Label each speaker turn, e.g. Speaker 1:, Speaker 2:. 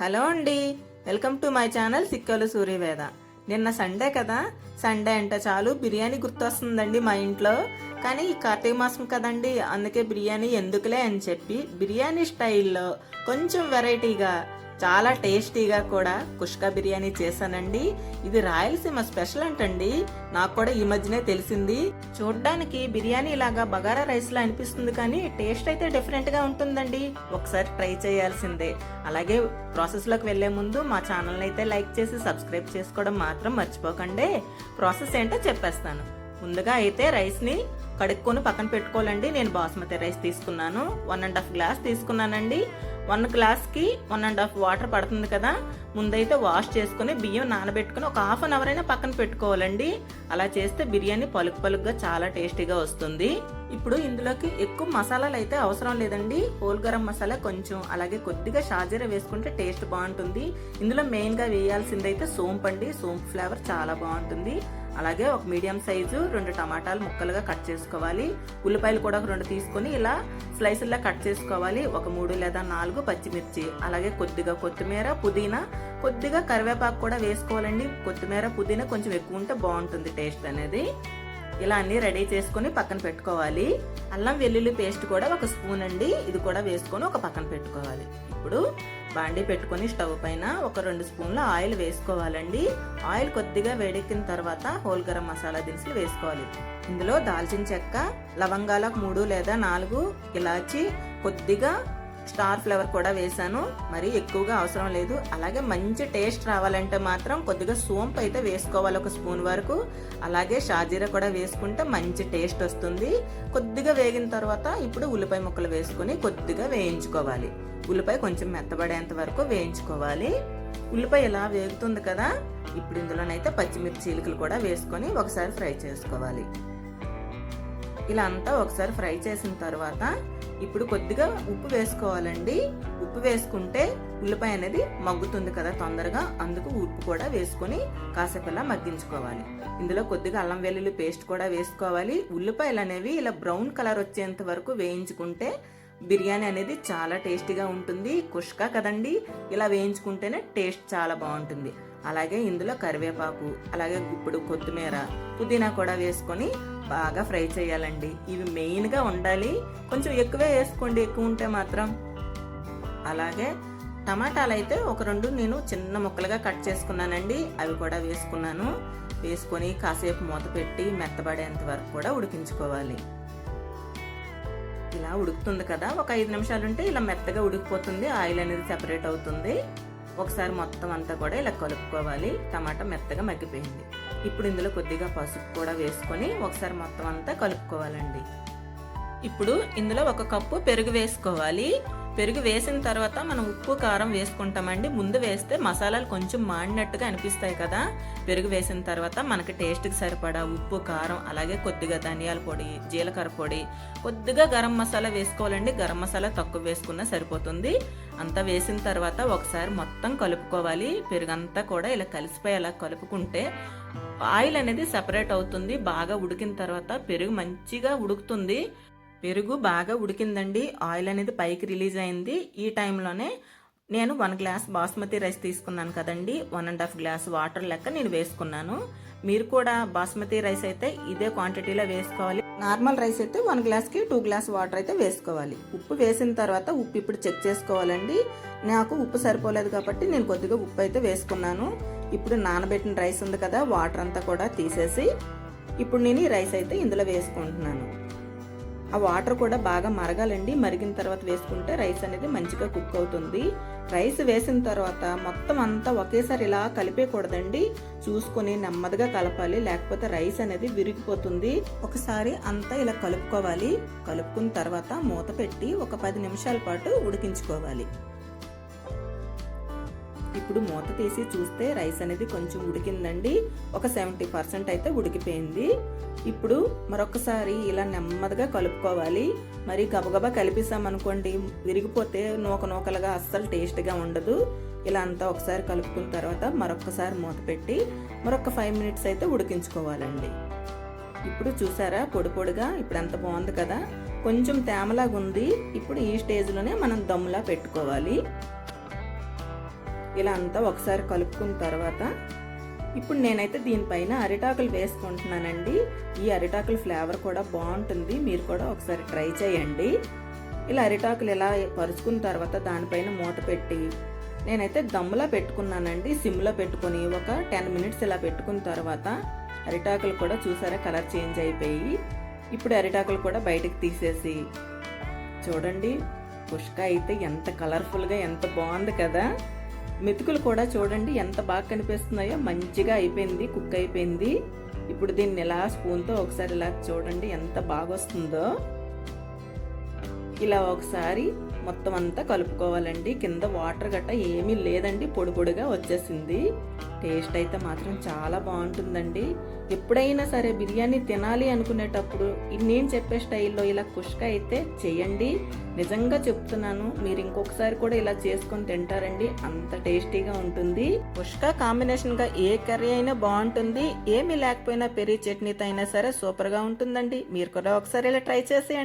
Speaker 1: Hello అండి. Welcome to my channel సిక్కలు సూర్యవేద నిన్న సండే కదా? సండే అంటే చాలు బిర్యానీ గుర్తొస్తుందండి మా ఇంట్లో. కానీ ఈ కార్తీక మాసం కదండి అందుకే బిర్యానీ ఎందుకులే అని చెప్పి బిర్యానీ స్టైల్లో కొంచెం వెరైటీగా చాలా టేస్టీగా కూడా కుష్కా బిర్యానీ చేశానండి. ఇది రాయలసీమ స్పెషల్ అంటండి. నాకు కూడా ఈ మధ్యనే తెలిసింది. చూడ్డానికి బిర్యానీ లాగా బగారా రైస్ లా అనిపిస్తుంది కానీ టేస్ట్ అయితే డిఫరెంట్గా ఉంటుందండి. ఒకసారి ట్రై చేయాల్సిందే. అలాగే ప్రాసెస్లోకి వెళ్ళే ముందు మా ఛానల్ అయితే లైక్ చేసి సబ్స్క్రైబ్ చేసుకోవడం మాత్రం మర్చిపోకండి. ప్రాసెస్ ఏంటో చెప్పేస్తాను. ముందుగా అయితే రైస్ని కడుక్కొని పక్కన పెట్టుకోవాలండి. నేను బాస్మతి రైస్ తీసుకున్నాను. వన్ అండ్ హాఫ్ గ్లాస్ తీసుకున్నానండి. వన్ గ్లాస్కి వన్ అండ్ హాఫ్ వాటర్ పడుతుంది కదా. ముందైతే వాష్ చేసుకుని బియ్యం నానబెట్టుకుని ఒక హాఫ్ అన్ అవర్ అయినా పక్కన పెట్టుకోవాలండి. అలా చేస్తే బిర్యానీ పలుకు పలుకుగా చాలా టేస్టీగా వస్తుంది. ఇప్పుడు ఇందులోకి ఎక్కువ మసాలాలు అయితే అవసరం లేదండి. హోల్ గరం మసాలా కొంచెం అలాగే కొద్దిగా షాజీరా వేసుకుంటే టేస్ట్ బాగుంటుంది. ఇందులో మెయిన్గా వేయాల్సింది అయితే సోంపు అండి సోంపు ఫ్లేవర్ చాలా బాగుంటుంది. అలాగే ఒక మీడియం సైజు రెండు టమాటాలు ముక్కలుగా కట్ చేసుకోవాలి. ఉల్లిపాయలు కూడా ఒక రెండు తీసుకొని ఇలా స్లైసుల్లా కట్ చేసుకోవాలి. ఒక మూడు లేదా నాలుగు పచ్చిమిర్చి అలాగే కొద్దిగా కొత్తిమీర పుదీనా కొద్దిగా కరివేపాకు కూడా వేసుకోవాలండి. కొత్తిమీర పుదీనా కొంచెం ఎక్కువ ఉంటే బాగుంటుంది టేస్ట్ అనేది. ఇలా అన్ని రెడీ చేసుకొని పక్కన పెట్టుకోవాలి. అల్లం వెల్లుల్లి పేస్ట్ కూడా ఒక స్పూన్ అండి. ఇది కూడా వేసుకొని ఒక పక్కన పెట్టుకోవాలి. ఇప్పుడు బాండి పెట్టుకొని స్టవ్ పైన ఒక రెండు స్పూన్ల ఆయిల్ వేసుకోవాలండి. ఆయిల్ కొద్దిగా వేడెక్కిన తర్వాత హోల్ గరం మసాలా దినుసులు వేసుకోవాలి. ఇందులో దాల్చిన చెక్క లవంగాలకు మూడు లేదా నాలుగు ఇలాచి కొద్దిగా స్టార్ ఫ్లవర్ కూడా వేసాను మరి ఎక్కువగా అవసరం లేదు. అలాగే మంచి టేస్ట్ రావాలంటే మాత్రం కొద్దిగా సోంపు అయితే వేసుకోవాలి ఒక స్పూన్ వరకు. అలాగే షాజీరా కూడా వేసుకుంటే మంచి టేస్ట్ వస్తుంది. కొద్దిగా వేగిన తర్వాత ఇప్పుడు ఉల్లిపాయ ముక్కలు వేసుకొని కొద్దిగా వేయించుకోవాలి. ఉల్లిపాయ కొంచెం మెత్తబడేంత వరకు వేయించుకోవాలి. ఉల్లిపాయ ఇలా వేగుతుంది కదా ఇప్పుడు ఇందులోనైతే పచ్చిమిర్చి చీలికలు కూడా వేసుకొని ఒకసారి ఫ్రై చేసుకోవాలి. ఇలా అంతా ఒకసారి ఫ్రై చేసిన తర్వాత ఇప్పుడు కొద్దిగా ఉప్పు వేసుకోవాలండి. ఉప్పు వేసుకుంటే ఉల్లిపాయ అనేది మగ్గుతుంది కదా తొందరగా. అందుకు ఉప్పు కూడా వేసుకొని కాసేపు ఇలా మగ్గించుకోవాలి. ఇందులో కొద్దిగా అల్లం వెల్లుల్లి పేస్ట్ కూడా వేసుకోవాలి. ఉల్లిపాయలు అనేవి ఇలా బ్రౌన్ కలర్ వచ్చేంత వరకు వేయించుకుంటే బిర్యానీ అనేది చాలా టేస్టీగా ఉంటుంది. కుష్కా కదండి. ఇలా వేయించుకుంటేనే టేస్ట్ చాలా బాగుంటుంది. అలాగే ఇందులో కరివేపాకు అలాగే గుప్పుడు కొత్తిమీర పుదీనా కూడా వేసుకొని బాగా ఫ్రై చేయాలండి. ఇవి మెయిన్గా ఉండాలి కొంచెం ఎక్కువే వేసుకోండి ఎక్కువ ఉంటే మాత్రం. అలాగే టమాటాలు అయితే ఒక రెండు నేను చిన్న ముక్కలుగా కట్ చేసుకున్నానండి. అవి కూడా వేసుకున్నాను. వేసుకొని కాసేపు మూత పెట్టి మెత్తబడేంత వరకు కూడా ఉడికించుకోవాలి. ఇలా ఉడుకుతుంది కదా. ఒక ఐదు నిమిషాలు ఉంటే ఇలా మెత్తగా ఉడికిపోతుంది. ఆయిల్ అనేది సెపరేట్ అవుతుంది. ఒకసారి మొత్తం అంతా కూడా ఇలా కలుపుకోవాలి. టమాటా మెత్తగా మగ్గిపోయింది. ఇప్పుడు ఇందులో కొద్దిగా పసుపు కూడా వేసుకొని ఒకసారి మొత్తం అంతా కలుపుకోవాలండి. ఇప్పుడు ఇందులో ఒక కప్పు పెరుగు వేసుకోవాలి. పెరుగు వేసిన తర్వాత మనం ఉప్పు కారం వేసుకుంటామండి. ముందు వేస్తే మసాలాలు కొంచెం మాడినట్టుగా అనిపిస్తాయి కదా. పెరుగు వేసిన తర్వాత మనకి టేస్ట్కి సరిపడా ఉప్పు కారం అలాగే కొద్దిగా ధనియాల పొడి జీలకర్ర పొడి కొద్దిగా గరం మసాలా వేసుకోవాలండి. గరం మసాలా తక్కువ వేసుకున్నా సరిపోతుంది. అంతా వేసిన తర్వాత ఒకసారి మొత్తం కలుపుకోవాలి. పెరుగంతా కూడా ఇలా కలిసిపోయేలా కలుపుకుంటే ఆయిల్ అనేది సెపరేట్ అవుతుంది. బాగా ఉడికిన తర్వాత పెరుగు మంచిగా ఉడుకుతుంది. పెరుగు బాగా ఉడికిందండి. ఆయిల్ అనేది పైకి రిలీజ్ అయింది. ఈ టైంలోనే నేను వన్ గ్లాస్ బాస్మతి రైస్ తీసుకున్నాను కదండి. One and half glass water లెక్క నేను వేసుకున్నాను. మీరు కూడా బాస్మతి రైస్ అయితే ఇదే క్వాంటిటీలో వేసుకోవాలి. నార్మల్ రైస్ అయితే వన్ గ్లాస్కి టూ గ్లాస్ వాటర్ అయితే వేసుకోవాలి. ఉప్పు వేసిన తర్వాత ఉప్పు ఇప్పుడు చెక్ చేసుకోవాలండి. నాకు ఉప్పు సరిపోలేదు కాబట్టి నేను కొద్దిగా ఉప్పు అయితే వేసుకున్నాను. ఇప్పుడు నానబెట్టిన రైస్ ఉంది కదా వాటర్ అంతా కూడా తీసేసి ఇప్పుడు నేను ఈ రైస్ అయితే ఇందులో వేసుకుంటున్నాను. ఆ వాటర్ కూడా బాగా మరగాలండి. మరిగిన తర్వాత వేసుకుంటే రైస్ అనేది మంచిగా కుక్ అవుతుంది. రైస్ వేసిన తర్వాత మొత్తం అంతా ఒకేసారి ఇలా కలిపేయకూడదండి. చూసుకొని నెమ్మదిగా కలపాలి. లేకపోతే రైస్ అనేది విరిగిపోతుంది. ఒకసారి అంతా ఇలా కలుపుకోవాలి. కలుపుకున్న తర్వాత మూత పెట్టి ఒక పది నిమిషాల పాటు ఉడికించుకోవాలి. ఇప్పుడు మూత తీసి చూస్తే రైస్ అనేది కొంచెం ఉడికిందండి. ఒక సెవెంటీ పర్సెంట్ అయితే ఉడికిపోయింది. ఇప్పుడు మరొకసారి ఇలా నెమ్మదిగా కలుపుకోవాలి. మరి గబగబా కలిపేసామనుకోండి విరిగిపోతే నూక నూకలుగా అస్సలు టేస్ట్గా ఉండదు. ఇలా అంతా ఒకసారి కలుపుకున్న తర్వాత మరొకసారి మూత పెట్టి మరొక ఫైవ్ మినిట్స్ అయితే ఉడికించుకోవాలండి. ఇప్పుడు చూసారా పొడి పొడిగా ఇప్పుడు ఎంత బాగుంది కదా. కొంచెం తేమలాగా ఉంది ఇప్పుడు ఈ స్టేజ్లోనే మనం దమ్ములా పెట్టుకోవాలి. ఇలా అంతా ఒకసారి కలుపుకున్న తర్వాత ఇప్పుడు నేనైతే దీనిపైన అరిటాకులు వేసుకుంటున్నానండి. ఈ అరిటాకుల ఫ్లేవర్ కూడా బాగుంటుంది. మీరు కూడా ఒకసారి ట్రై చేయండి. ఇలా అరిటాకులు ఇలా పరుచుకున్న తర్వాత దానిపైన మూత పెట్టి నేనైతే దమ్ములా పెట్టుకున్నానండి. సిమ్లో పెట్టుకొని ఒక టెన్ మినిట్స్ ఇలా పెట్టుకున్న తర్వాత అరిటాకులు కూడా చూసారా కలర్ చేంజ్ అయిపోయి ఇప్పుడు అరిటాకులు కూడా బయటకు తీసేసి చూడండి. పుష్క అయితే ఎంత కలర్ఫుల్గా ఎంత బాగుంది కదా. మెతుకులు కూడా చూడండి ఎంత బాగా కనిపిస్తున్నాయో. మంచిగా అయిపోయింది కుక్ అయిపోయింది. ఇప్పుడు దీన్ని ఇలా స్పూన్తో ఒకసారి ఇలా చూడండి ఎంత బాగా వస్తుందో. ఇలా ఒకసారి మొత్తం అంతా కలుపుకోవాలండి. కింద వాటర్ గట్ట ఏమీ లేదండి పొడి పొడిగా వచ్చేసింది. టేస్ట్ అయితే మాత్రం చాలా బాగుంటుందండి. ఎప్పుడైనా సరే బిర్యానీ తినాలి అనుకునేటప్పుడు నేను చెప్పే స్టైల్లో ఇలా కుష్క అయితే చేయండి. నిజంగా చెప్తున్నాను మీరు ఇంకొకసారి కూడా ఇలా చేసుకొని తింటారండి. అంత టేస్టీగా ఉంటుంది. కుష్క కాంబినేషన్గా ఏ కర్రీ అయినా బాగుంటుంది. ఏమీ లేకపోయినా పెరి చట్నీతో అయినా సరే సూపర్గా ఉంటుందండి. మీరు కూడా ఒకసారి ఇలా ట్రై చేసేయండి.